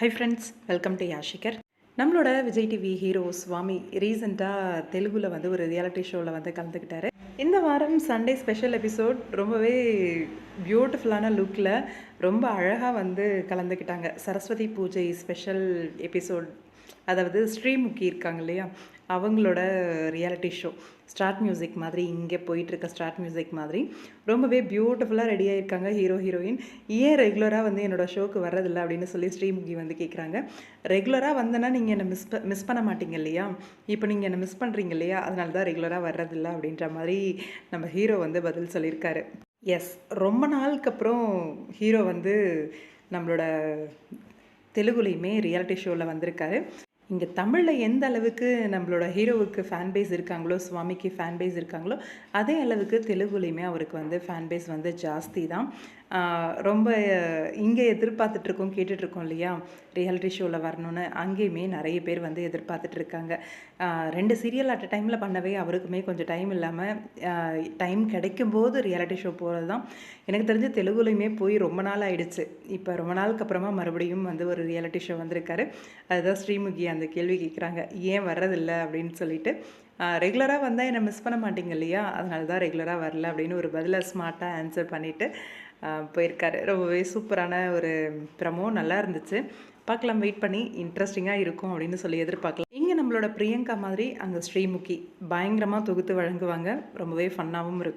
High friends welcome to யாஷிகர் நம்மளோட Vijay TV hero சுவாமி ரீசெண்டாக தெலுங்குல வந்து ஒரு ரியாலிட்டி ஷோவில் வந்து கலந்துக்கிட்டாரு. இந்த வாரம் சண்டே ஸ்பெஷல் எபிசோட் ரொம்பவே பியூட்டிஃபுல்லான லுக்கில் ரொம்ப அழகாக வந்து கலந்துக்கிட்டாங்க. சரஸ்வதி பூஜை ஸ்பெஷல் எபிசோட் அதாவது ஸ்ரீமுகி இருக்காங்க இல்லையா? அவங்களோட ரியாலிட்டி ஷோ ஸ்டார்ட் மியூசிக் மாதிரி இங்கே போயிட்டுருக்க ஸ்டார்ட் மியூசிக் மாதிரி. ரொம்பவே பியூட்டிஃபுல்லாக ரெடி ஆகியிருக்காங்க ஹீரோ ஹீரோயின் ஏன் ரெகுலராக வந்து என்னோடய ஷோக்கு வர்றதில்ல அப்படின்னு சொல்லி ஸ்ரீமுகி வந்து கேட்குறாங்க ரெகுலராக வந்தேன்னா நீங்கள் என்னை மிஸ் மிஸ் பண்ண மாட்டீங்க இல்லையா? இப்போ நீங்கள் என்னை மிஸ் பண்ணுறீங்க இல்லையா? அதனால தான் ரெகுலராக வர்றதில்ல அப்படின்ற மாதிரி நம்ம ஹீரோ வந்து பதில் சொல்லியிருக்காரு. எஸ் ரொம்ப நாளுக்கு அப்புறம் ஹீரோ வந்து நம்மளோட தெலுங்குலேயுமே ரியாலிட்டி ஷோவில் வந்திருக்காரு. இங்கே தமிழில் எந்த அளவுக்கு நம்மளோட ஹீரோவுக்கு ஃபேன் பேஸ் இருக்காங்களோ சுவாமிக்கு ஃபேன் பேஸ் இருக்காங்களோ அதே அளவுக்கு தெலுங்குலேயுமே அவருக்கு வந்து ஃபேன் பேஸ் வந்து ஜாஸ்தி தான் ரொம்ப இங்கே எதிர்பார்த்துட்ருக்கோம் கேட்டுட்ருக்கோம் இல்லையா? ரியாலிட்டி ஷோவில் வரணும்னு அங்கேயுமே நிறைய பேர் வந்து எதிர்பார்த்துட்டு இருக்காங்க ரெண்டு சீரியல் அட் டைமில் பண்ணவே அவருக்குமே கொஞ்சம் டைம் இல்லாமல் டைம் கிடைக்கும்போது ரியாலிட்டி ஷோ போகிறது தான் எனக்கு தெரிஞ்ச தெலுங்குலையுமே போய் ரொம்ப நாள் ஆயிடுச்சு. இப்போ ரொம்ப நாளுக்கு அப்புறமா மறுபடியும் வந்து ஒரு ரியாலிட்டி ஷோ வந்திருக்காரு. அதுதான் ஸ்ரீமுகி அந்த அந்த கேள்வி கேட்குறாங்க ஏன் வர்றதில்ல? அப்படின்னு சொல்லிட்டு ரெகுலராக வந்தால் என்னை மிஸ் பண்ண மாட்டீங்க இல்லையா? அதனால தான் ரெகுலராக வரல அப்படின்னு ஒரு பதிலை ஸ்மார்ட்டாக ஆன்சர் பண்ணிவிட்டு போயிருக்காரு. ரொம்பவே சூப்பரான ஒரு ப்ரமோ நல்லா இருந்துச்சு. பார்க்கலாம் வெயிட் பண்ணி இன்ட்ரெஸ்டிங்காக இருக்கும் அப்படின்னு சொல்லி எதிர்பார்க்கலாம். இங்கே நம்மளோட பிரியங்கா மாதிரி அங்கே ஸ்ரீமுகி பயங்கரமாக தொகுத்து வழங்குவாங்க. ரொம்பவே ஃபன்னாகவும் இருக்கும்.